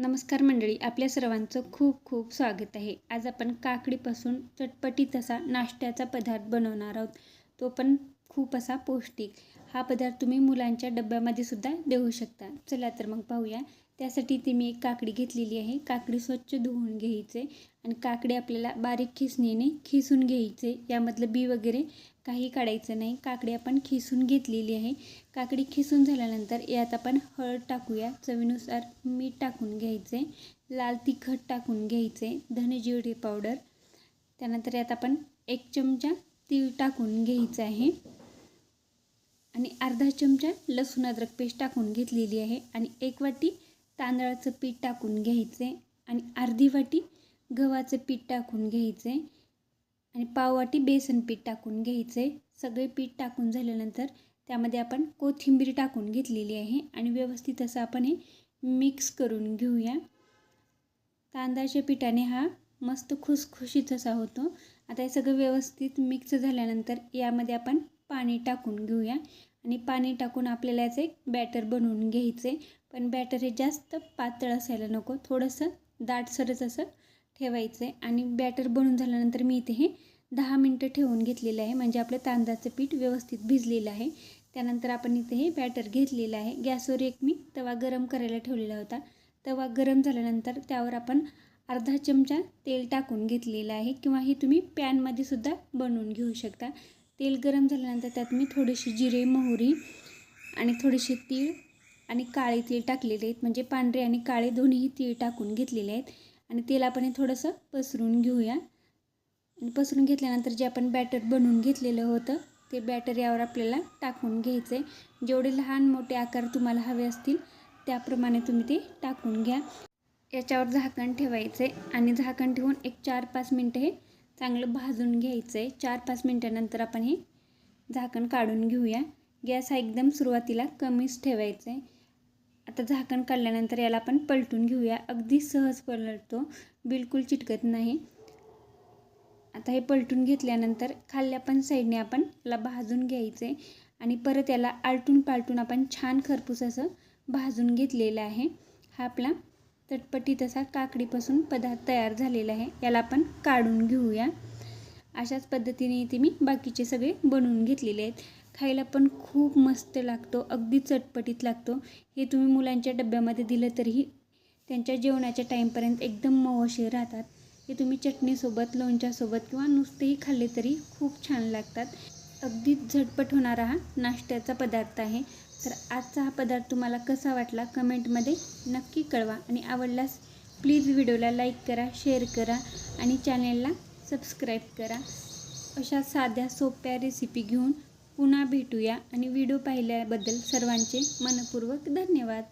नमस्कार मंडळी आपल्या सर्वांचं खूप खूप स्वागत आहे. आज आपण काकडीपासून चटपटीत असा नाश्त्याचा पदार्थ बनवणार आहोत. तो पण खूप असा पौष्टिक हा पदार्थ तुम्ही मुलांच्या डब्यामध्ये सुद्धा देऊ शकता. चला तर मग पाहूया. त्यासाठी इथे मी एक काकडी घेतलेली आहे. काकडी स्वच्छ धुवून घ्यायचे आणि काकडी आपल्याला बारीक खिसणीने खिसून घ्यायचे. यामधलं बी वगैरे काही काढायचं नाही. काकडी आपण खिसून घेतलेली आहे. काकडी खिसून झाल्यानंतर यात आपण हळद टाकूया. चवीनुसार मीठ टाकून घ्यायचे. लाल तिखट टाकून घ्यायचे. धने पावडर. त्यानंतर यात आपण एक चमचा तीळ टाकून घ्यायचं आहे. आणि अर्धा चमचा लसूण अद्रक पेस्ट टाकून घेतलेली आहे. आणि एक वाटी तांदळाचं पीठ टाकून घ्यायचे. आणि अर्धी वाटी गव्हाचं पीठ टाकून घ्यायचे. आणि पाववाटी बेसन पीठ टाकून घ्यायचे. सगळे पीठ टाकून झाल्यानंतर त्यामध्ये आपण कोथिंबीर टाकून घेतलेली आहे. आणि व्यवस्थित असं आपण हे मिक्स करून घेऊया. तांदळाच्या पिठाने हा मस्त खुसखुशीत असा होतो. आता हे सगळं व्यवस्थित मिक्स झाल्यानंतर यामध्ये आपण पाणी टाकून घेऊया. आणि पाणी टाकून आपल्याला याचं एक बॅटर बनवून घ्यायचे पण बॅटर हे जास्त पातळ असायला नको. थोडंसं दाटसरच असं ठेवायचं आहे आणि बॅटर बनून झाल्यानंतर मी इथे हे दहा मिनटं ठेवून घेतलेलं आहे. म्हणजे आपलं तांदळाचं पीठ व्यवस्थित भिजलेलं आहे. त्यानंतर आपण इथे हे बॅटर घेतलेलं आहे. गॅसवर एक मी तवा गरम करायला ठेवलेला होता. तवा गरम झाल्यानंतर त्यावर आपण अर्धा चमचा तेल टाकून घेतलेलं आहे. किंवा हे तुम्ही पॅनमध्ये सुद्धा बनवून घेऊ शकता. तेल गरम झाल्यानंतर त्यात मी थोडीशी जिरे मोहरी आणि थोडेसे तीळ आणि काळे तीळ टाकलेले आहेत. म्हणजे पांढरे आणि काळे दोन्ही तीळ टाकून घेतलेले आहेत. आणि तेल आपण हे थोडंसं पसरून घेऊया. आणि पसरून घेतल्यानंतर जे आपण बॅटर बनवून घेतलेलं होतं ते बॅटर यावर आपल्याला टाकून घ्यायचं आहे. जेवढे लहान मोठे आकार तुम्हाला हवे असतील त्याप्रमाणे तुम्ही ते टाकून घ्या. याच्यावर झाकण ठेवायचं आहे. आणि झाकण ठेवून एक चार पाच मिनटं हे चांगलं भाजून घ्यायचं आहे चार पाच मिनटानंतर आपण हे झाकण काढून घेऊया. गॅस हा एकदम सुरुवातीला कमीच ठेवायचं आहे आता झाकण काढल्यानंतर याला आपण पलटून घेऊया. अगदी सहज पलटतो. बिलकुल चिटकत नाही. आता हे पलटून घेतल्यानंतर खाल्ल्या पण साईडने आपण याला भाजून घ्यायचं आहे आणि परत याला आलटून पालटून आपण छान खरपूस असं भाजून घेतलेलं आहे. हा आपला चटपटीत असा काकडीपासून पदार्थ तयार झालेला आहे. याला आपण काढून घेऊया. अशाच पद्धतीने इथे मी बाकीचे सगळे बनवून घेतलेले आहेत. खायला पण खूप मस्त लागतो अगदी चटपटीत लागतो. हे तुम्ही मुलांच्या डब्यामध्ये दिलं तरीही त्यांच्या जेवणाच्या टाईमपर्यंत एकदम मवशी राहतात. हे तुम्ही चटणीसोबत लोणच्यासोबत किंवा नुसतेही खाल्ले तरी खूप छान लागतात. अगदी झटपट होणारा हा नाश्त्याचा पदार्थ आहे. तर आजचा हा पदार्थ तुम्हाला कसा वाटला कमेंटमध्ये नक्की कळवा आणि आवडल्यास प्लीज व्हिडिओला लाईक करा शेअर करा आणि चॅनेलला सबस्क्राईब करा. अशा साध्या सोप्या रेसिपी घेऊन पुन्हा भेटूया आणि व्हिडिओ पाहिल्याबद्दल सर्वांचे मनपूर्वक धन्यवाद.